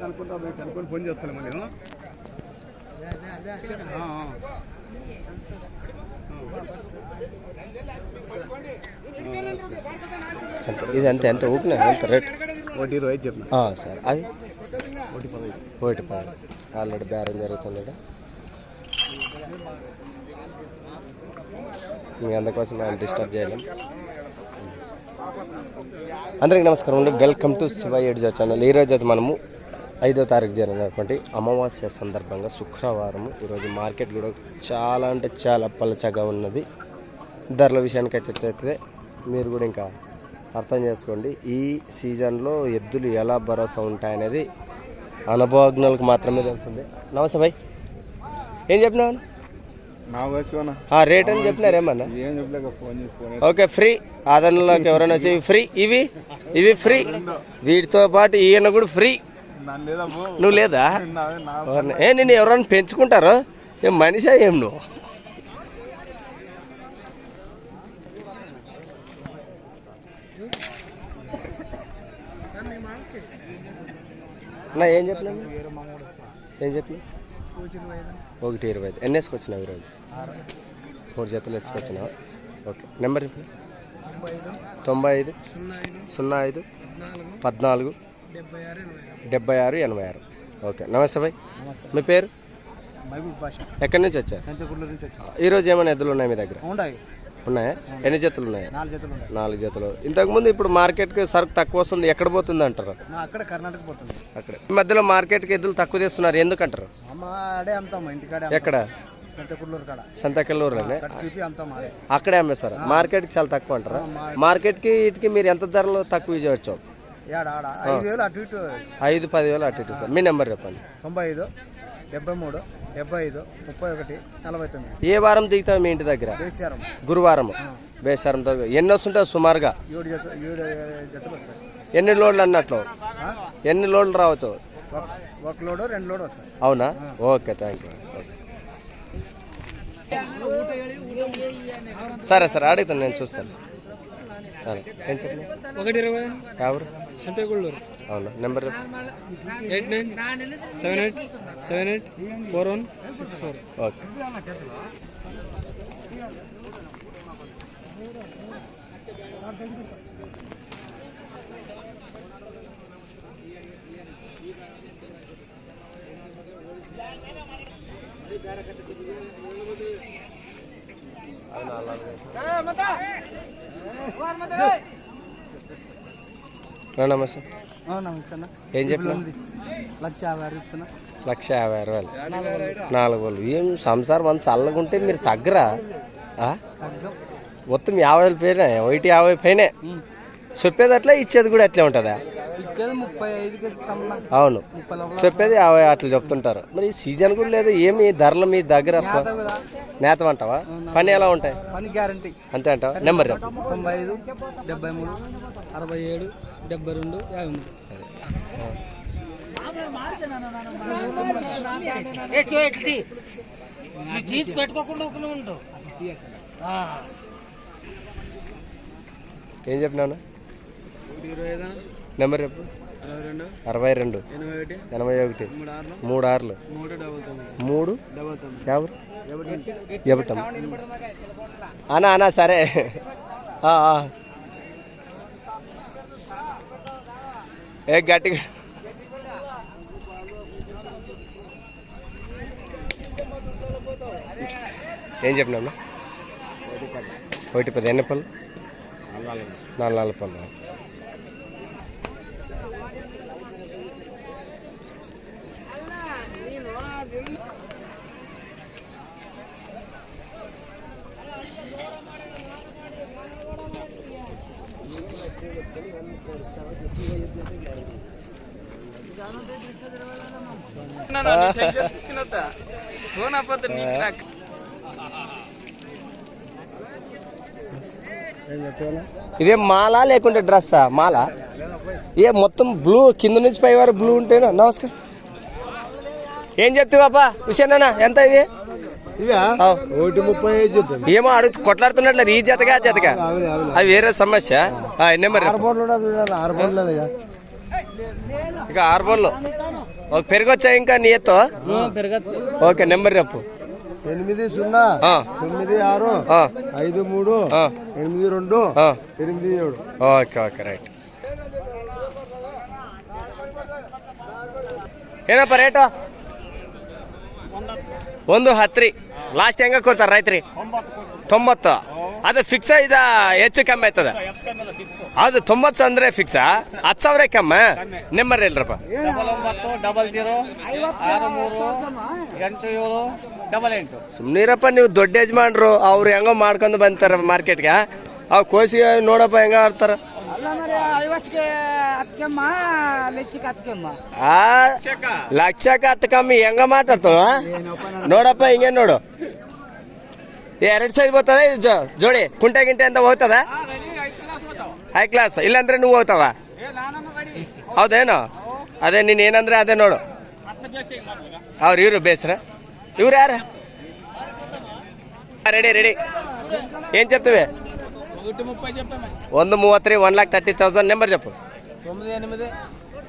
కనుక్కుంటా కనుక్కొని ఫోన్ చేస్తాను మళ్ళీ ఇది అంతే ఎంత ఊపిన? ఎంత రేట్? ఒకటి ఇరవై చెప్పిన. సార్. అది? ఒకటి పదహైదు. ఒకటి పది ఆల్రెడీ బేరం జరుగుతుంది. మీ అందుకోసం మేము డిస్టర్బ్ చేయలేం. అందరికీ నమస్కారం అండి. వెల్కమ్ టు శివ ఎడ్జా ఛానల్ ఈరోజు అయితే మనము ఐదో తారీఖు జరిగినటువంటి అమావాస్య సందర్భంగా శుక్రవారం ఈరోజు మార్కెట్ కూడా చాలా అంటే చాలా పలచగా ఉన్నది. ధరల విషయానికి అయితే మీరు కూడా ఇంకా అర్థం చేసుకోండి. ఈ సీజన్లో ఎద్దులు ఎలా భరోసా ఉంటాయనేది అనుభవజ్ఞులకు మాత్రమే తెలుస్తుంది. నమస్తే భాయ్. ఏం చెప్పినావు? రేట్ అని చెప్పినారేమన్నా ఓకే ఫ్రీ ఆదరణలోకి ఎవరైనా వచ్చి ఫ్రీ ఇవి? ఇవి ఫ్రీ వీటితో పాటు ఈయన కూడా ఫ్రీ. నువ్వు లేదా? ఏ నిన్ను ఎవరైనా పెంచుకుంటారో? ఏం మనిషా ఏం నువ్వు? నా ఏం చెప్పినా ఏం చెప్పిన ఒకటి ఇరవై ఐదు. ఎన్ని వేసుకొచ్చినావు ఈరోజు? మూడు జతలు వేసుకొచ్చినావా ఓకే. నెంబర్ తొంభై ఐదు. సున్నా ఐదు. పద్నాలుగు. డెబ్బై ఆరు ఎనభై ఆరు. ఓకే. నమస్తే భాయ్. మీ పేరు? ఎక్కడి నుంచి వచ్చారు? ఈరోజు ఏమైనా ఎద్దులు ఉన్నాయి మీ దగ్గర? ఉన్నాయి? ఎన్ని జతలు ఉన్నాయి? నాలుగు జతలు ఇంతకుముందు ఇప్పుడు మార్కెట్కి సరుకు తక్కువ వస్తుంది ఎక్కడ పోతుంది అంటారు? నా అక్కడ కర్ణాటక పోతుంది. అక్కడ. ఈ మధ్యలో మార్కెట్కి ఎద్దులు తక్కువ తెస్తున్నారు ఎందుకంటారు? ఎక్కడ? సంతకెళ్ళూరులోనే అక్కడ అమ్మేస్తారు మార్కెట్కి చాలా తక్కువ అంటారా? మార్కెట్కి ఇటుకి మీరు ఎంత ధరలో తక్కువ చేయవచ్చు ఐదు పదివేలు అటు ఇటు సార్. మీ నెంబర్ చెప్పండి. తొంభై ఐదు. డెబ్బై మూడు డెబ్బై ఐదు ముప్పై ఒకటి నలభై తొమ్మిది. ఏ వారం దిగుతావు మీ ఇంటి దగ్గర? గురువారం. బేసారం దగ్గర ఎన్ని వస్తుంటాయి సుమారుగా? ఏడు జత ఏడు జతలు వస్తాయి. ఎన్ని లోడ్లు అన్నట్లు? ఎన్ని లోడ్లు రావచ్చు? ఒక లోడు రెండు లోడు వస్తాయి. అవునా? ఓకే థ్యాంక్ యూ సరే సరే అడుగుతాను నేను చూస్తాను. ఒకటి ఇరవై ఎవరు సంతగుళ్ళూరు అవునా నెంబర్ చెప్పు. Eight nine seven eight seven eight four one six four okay ఆ, నమస్తే నమస్తే. ఏం చెప్పినా లక్ష యాభై చెప్తున్నా. లక్ష యాభై ఆరు వేలు. నాలుగు వేలు. ఏం సంసారం అంత చల్లగుంటే మీరు తగ్గరా? మొత్తం యాభై వేలు పైన ఒకటి యాభై పైనే చెప్పేది అట్లా ఇచ్చేది కూడా అట్లే ఉంటుందా? అవును. చెప్పేది యాభై అట్లా చెప్తుంటారు. మరి ఈ సీజన్ కూడా లేదు ఏమి ధరలు మీ దగ్గర నేతం అంటావా? పని ఎలా ఉంటాయి? పని గ్యారంటీ. అంతే అంటావా? నెంబర్ తొంభై ఐదు డెబ్బై మూడు అరవై ఏడు డెబ్బై రెండు యాభై మూడు. ఏం చెప్పినాను ఇరవై ఐదు నెంబర్ చెప్పు. అరవై రెండు. ఎనభై ఒకటి. మూడు ఆరులు. మూడు ఎవరు? ఇవ్వటం అనా అనా సరే. ఏ గట్టిగా. ఏం చెప్పినా ఒకటి పది. ఎన్ని పళ్ళు? నాలుగు నాలుగు పళ్ళు. ఫోన్ ఇదే మాలా లేకుంటే డ్రెస్సా? మాలా? ఏ మొత్తం బ్లూ కింద నుంచి పై వరకు బ్లూ ఉంటేనా? నమస్కారం. ఏం చెప్తే పాపా హుసేనా ఎంత ఇవి ఇవా ఆ. ఒకటి ముప్పై ఐదు చెప్పండి ఏమో అడుగు కొట్లాడుతున్నట్లు ఈ జతగా ఆ జతగా అది వేరే సమస్య ఆ, నెంబర్ ఆరు చెప్పు. బోర్లు ఉండదు చూడాలి ఆరు బోర్లు లేదు ఇక. ఇక ఆరు బోళ్ళు ఒక పెరిగొచ్చా ఇంకా నీ ఎత్తో పెరగచ్చు ఓకే నెంబర్ చెప్పు ఎనిమిది సున్నా ఆ, తొమ్మిది ఆరు ఆ, ఐదు మూడు ఆ, ఎనిమిది రెండు ఆ. ఎనిమిది ఏడు ಓಕೆ ಓಕೆ ರೈಟ್ ಏನಪ್ಪ ರೇಟು ಒಂದು ಹತ್ತು ರೀ ಲಾಸ್ಟ್ ಹೆಂಗ ಕೊಡ್ತಾರೆ ರೈತ್ರಿ? ತೊಂಬತ್ತು. ಅದು ಫಿಕ್ಸ್ ಇದ ಹೆಚ್ಚು ಕಮ್ಮಿ ಆಯ್ತದ? ಅದು ತೊಂಬತ್ತು ಅಂದ್ರೆ ಫಿಕ್ಸ್ ಹತ್ತು ಸಾವಿರ ಕಮ್ಮಿ? ನಿಮ್ಮರ್ ಇಲ್ರಪ್ಪ. ಡಬಲ್ ಸುಮ್ನಿರಪ್ಪ, ನೀವು ದೊಡ್ಡ ಯಜಮಾನ್ರು, ಅವ್ರು ಹೆಂಗೋ ಮಾಡ್ಕೊಂಡು ಬಂತಾರ ಮಾರ್ಕೆಟ್ಗೆ ಅವ್ ಕೋಸಿ ನೋಡಪ್ಪ ಹೆಂಗ ಆಡ್ತಾರ. ಆ? ಲಕ್ಷಕ್ಕೆ ಹತ್ತು ಕಮ್ಮಿ ಹೆಂಗ ಮಾತಾಡ್ತಾವ? ನೋಡಪ್ಪ ಹಿಂಗೆ ನೋಡು. ಎರಡು ಸೈಜ್ ಬರ್ತದ? ಜೋಡಿ ಕುಂಟೆ ಗಿಂಟೆ ಅಂತ ಹೋಗ್ತದ? ಹೈ ಕ್ಲಾಸ್ ಇಲ್ಲಾಂದ್ರೆ ನೀವು ಹೋಗ್ತಾವ? ಹೌದೇನು? ಅದೇ ನೀನು ಏನಂದ್ರೆ ಅದೇ ನೋಡು. ಅವ್ರು ಇವರು ಬೇಸ್ರ. ಇವ್ರು ಯಾರು? ರೆಡಿ ರೆಡಿ ಏನು ಚೆಪ್ತೀವಿ? వంద మూవత్ three one lakh thirty thousand number చెప్పు తొమ్మిది ఎనిమిది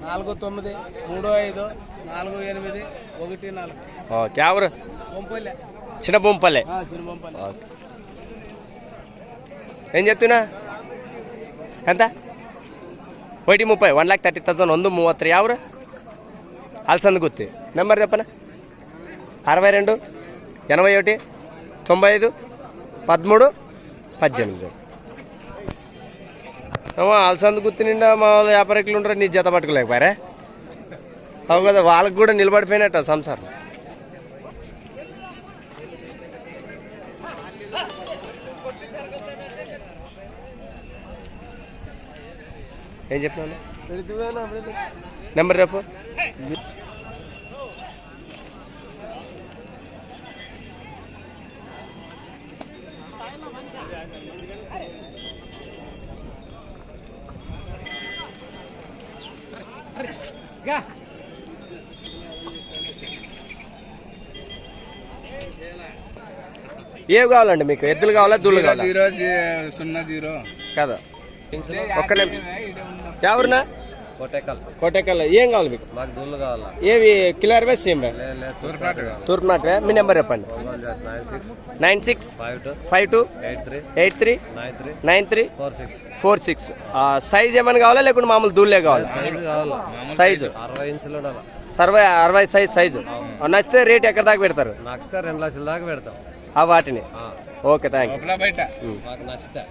నాలుగు తొమ్మిది మూడు ఐదు నాలుగు ఎనిమిది ఒకటి నాలుగు ఓకే ఎవరు బొంపల్లె చిన్న బొంపల్లె చిన్న బొంపల్లె ఏం చెప్తున్నా ఎంత ఒకటి ముప్పై వన్ లాక్ థర్టీ థౌసండ్ ಒಂದು ಮೂವತ್ತು ರೀ ಯಾವ್ರು అలసంద గుత్తి నెంబర్ చెప్పనా అరవై రెండు ఎనభై ఒకటి తొంభై ఐదు పదమూడు పద్దెనిమిది ఏమో అలసంద గుత్తి నిండా మా వాళ్ళు వ్యాపారికులు ఉంటారు నీ జత పట్టుకోలేకపోయారా? అవు కదా వాళ్ళకి కూడా నిలబడిపోయినట్ట సంసారం. ఏం చెప్పినా నెంబర్ చెప్పు. ఏవి కావాలండి మీకు? ఎద్దులు కావాలా దూళ్ళు కావాలా? జీరో సున్నా జీరో. కదా? ఒక్క నిమిషం. ఎవరినా కోటేకల్. కోటెకల్. ఏం కావాలి మీకు? మాకు దూళ్ళు కావాలా? ఏవి? కిలర్ బస్ సేమ్ తూర్పాటు తూర్పు నాటే మీ నెంబర్ చెప్పండి. Nine six. Five two. Eight three. Nine three. Four six. Four six. Size ఏమైనా కావాలా? లేకుంటే మామూలు దూళ్ళే కావాలా? సైజు కావాలా? సైజు. అరవై ఇంచులు ఉండాలి? సర్వై అరవై సైజ్ సైజు. నచ్చితే రేట్ ఎక్కడ దాకా పెడతారు? నచ్చితే రెండు లక్షల దాకా పెడతాం. ఆ వాటిని. ఆ, ఓకే థ్యాంక్ యూ బయట. మాకు నచ్చితే.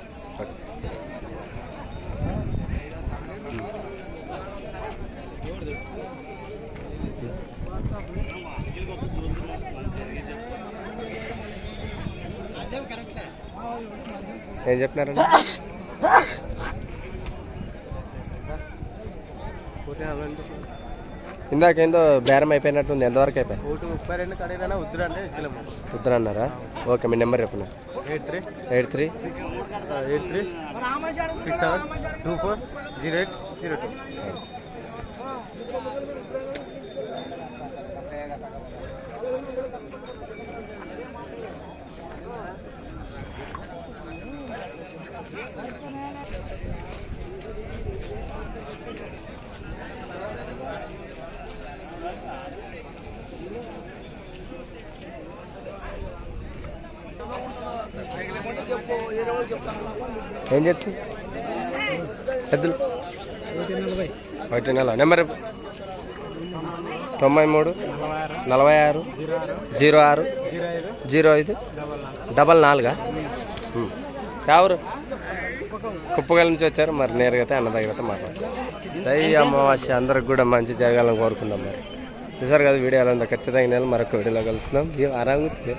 ఏం చెప్పినారండి ఇందాకేందో బేరం అయిపోయినట్టుంది ఎంతవరకు అయిపోయి? ఒకటి ముప్పై రెండు కడిగినా వద్దురంటే ఇచ్చలేము వద్దనన్నారా ఓకే మీ నెంబర్ చెప్పండి. Eight three. Eight three. Eight three. Six seven. Two four. Zero eight. Zero two. ఏం చెప్తుంది పెద్దలు? ఒకటి నెల నెంబర్? తొంభై మూడు? నలభై ఆరు? జీరో ఆరు? జీరో ఐదు? డబల్ నాలుగా? ఎవరు కుప్పగల నుంచి వచ్చారు. మరి నేరుగా అన్న దగ్గర మాట్లాడతారు జై అమావాస్య. అందరికి కూడా మంచి జరగాలని కోరుకుందాం మరి. చూసారు కదా వీడియో ఎలా ఉందో? ఖచ్చితంగా నేను మరొక వీడియోలో కలుసుకుందాం. ఆరాగుతుంది